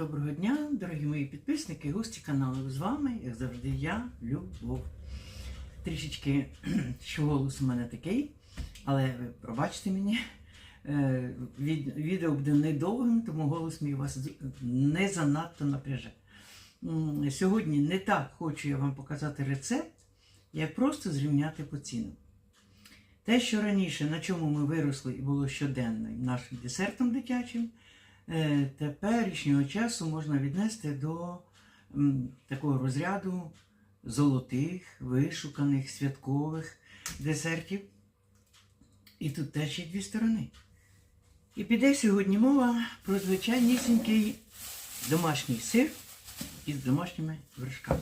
Доброго дня, дорогі мої підписники і гості каналу. З вами, як завжди, я, Любов. Трішечки що голос у мене такий, але ви пробачте мені. Е, від- Відео буде недовгим, тому голос мій вас не занадто напряже. Сьогодні не так хочу я вам показати рецепт, як просто зрівняти по цінам. Те, що раніше, на чому ми виросли і було щоденним нашим десертом дитячим, теперішнього часу можна віднести до такого розряду золотих, вишуканих, святкових десертів. І тут теж є дві сторони. І піде сьогодні мова про звичайнісінький домашній сир із домашніми вершками.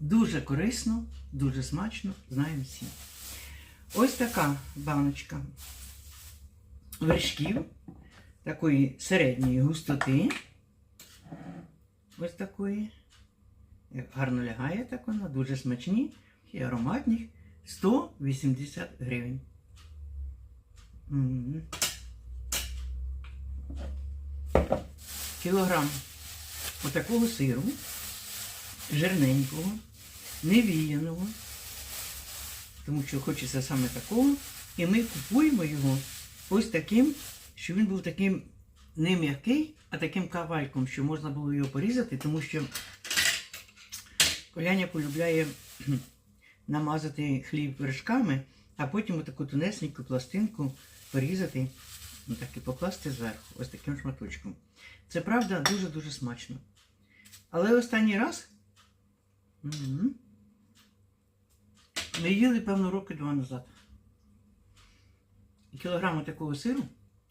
Дуже корисно, дуже смачно, знаємо всі. Ось така баночка вершків такої середньої густоти. Ось такої. Як гарно лягає так вона, дуже смачні і ароматні. 180 гривень. М. Кілограм отакого сиру, жирненького, невіяного, тому що хочеться саме такого. І ми купуємо його ось таким, що він був таким не м'який, а таким кавальком, що можна було його порізати, тому що Коляня полюбляє намазати хліб вершками, а потім таку тонесеньку пластинку порізати ну, так і покласти зверху, ось таким шматочком. Це правда дуже-дуже смачно. Але останній раз ми їли, певно, роки два назад. І кілограм такого сиру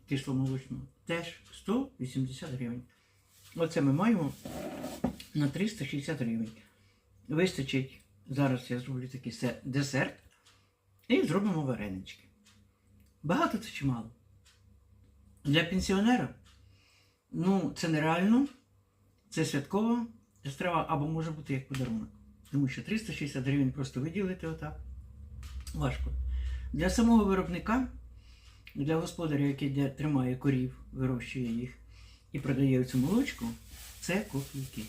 кисломолочного теж 180 гривень. Оце ми маємо на 360 гривень. Вистачить, зараз я зроблю такий десерт і зробимо варенички. Багато це чи мало? Для пенсіонера ну, це нереально, це святкова страва або може бути як подарунок. Тому що 360 гривень просто виділити отак. Важко. Для самого виробника, для господаря, який тримає корів, вирощує їх і продає цю молочку, це копійки.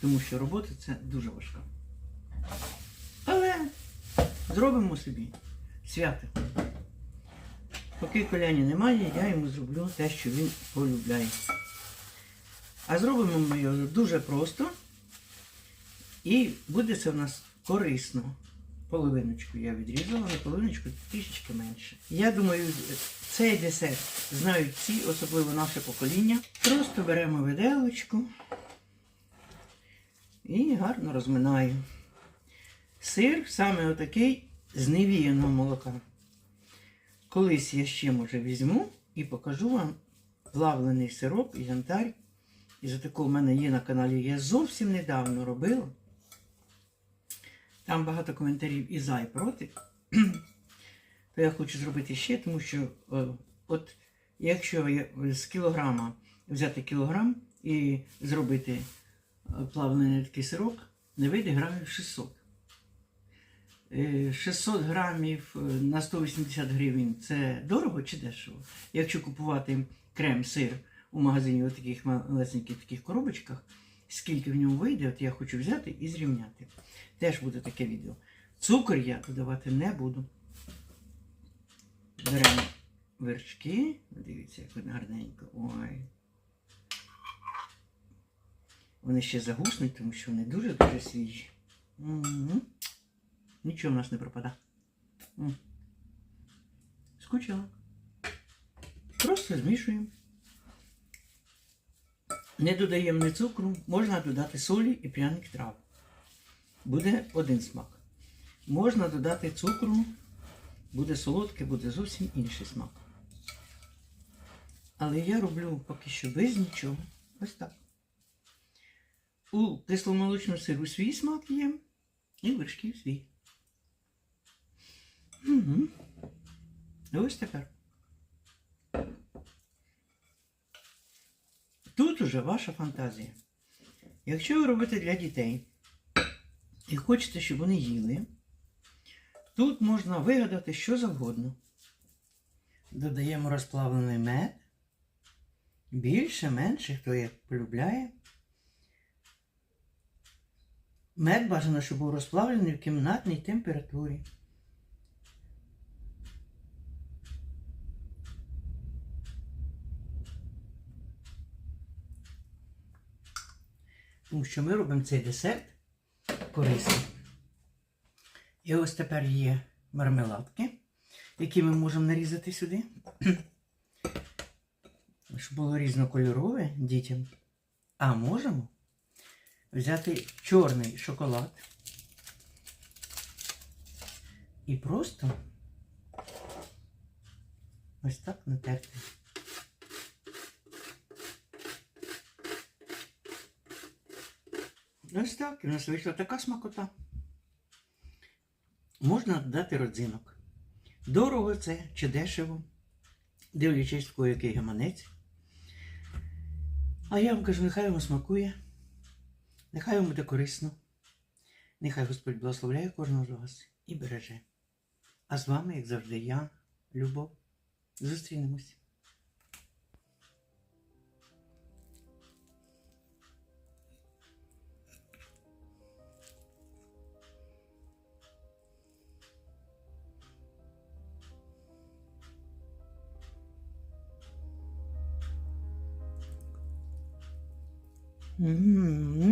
Тому що робота це дуже важка. Але зробимо собі свято. Поки коляні немає, я йому зроблю те, що він полюбляє. А зробимо ми його дуже просто. І буде це в нас корисно. Половиночку я відрізала, на половиночку трішечки менше. Я думаю, цей десерт знають всі, особливо наше покоління. Просто беремо виделочку і гарно розминаємо. Сир саме отакий з невіяного молока. Колись я ще, може, візьму і покажу вам плавлений сироп і янтарь. І за такого в мене є на каналі. Я зовсім недавно робила. Там багато коментарів і за, і проти. То я хочу зробити ще, тому що е, от якщо з кілограма взяти кілограм і зробити е, плавлений такий сирок, не вийде грамів 600. Е, 600 грамів е, на 180 гривень це дорого чи дешево? Якщо купувати крем-сир у магазині у таких малесеньких таких коробочках, скільки в ньому вийде, от я хочу взяти і зрівняти. Теж буде таке відео. Цукор я додавати не буду. Беремо вершки. Дивіться, як вони гарненько. Ой. Вони ще загуснуть, тому що вони дуже-дуже свіжі. М. Нічого в нас не пропада. М. Скучила. Просто змішуємо. Не додаємо ні цукру, можна додати солі і пряних трав. Буде один смак. Можна додати цукру, буде солодке, буде зовсім інший смак. Але я роблю поки що без нічого. Ось так. У кисломолочному сиру свій смак є, і вершків свій. Угу. Ось тепер. Тут уже ваша фантазія. Якщо ви робите для дітей і хочете, щоб вони їли, тут можна вигадати що завгодно. Додаємо розплавлений мед Більше, менше, хто як полюбляє. Мед бажано, щоб був розплавлений в кімнатній температурі. Тому що ми робимо цей десерт корисний. І ось тепер є мармеладки, які ми можемо нарізати сюди. Щоб було різнокольорове дітям. А можемо взяти чорний шоколад і просто ось так натерти. Ось так, і у нас вийшла така смакота. Можна додати родзинок. Дорого це чи дешево, дивлячись, в кого який гаманець. А я вам кажу, нехай вам смакує, нехай вам буде корисно, нехай Господь благословляє кожного з вас і береже. А з вами, як завжди, я, Любов. Зустрінемось. М,